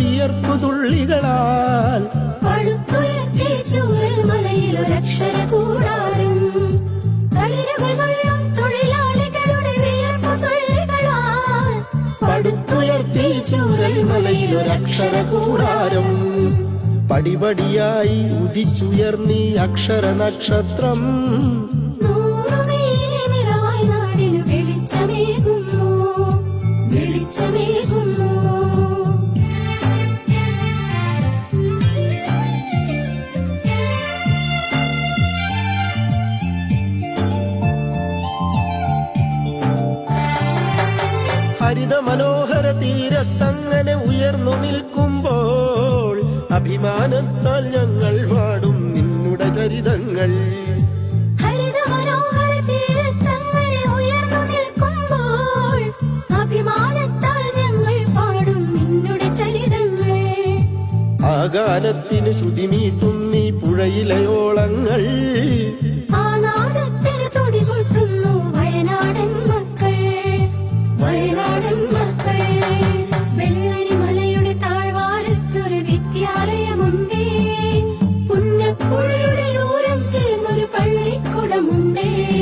വിയർപ്പു തുള്ളികളാൽ കൂടാരം. പടുത്തുയർത്തി ചൂരൽ മലയിലൊരക്ഷര കൂടാരം. പടിപടിയായി ഉദിച്ചുയർന്നീ അക്ഷര നക്ഷത്രം. ഹരിത മനോഹര തീരത്തങ്ങനെ ഉയർന്നു നിൽക്കുമ്പോൾ അഭിമാനത്താൽ ഞങ്ങൾ പാടും നിന്നുടെ ചരിതങ്ങൾ. ആകാരത്തിന് മനോഹര തീരത്തങ്ങനെ ഉയർന്നു പള്ളിക്കുടമുണ്ടേ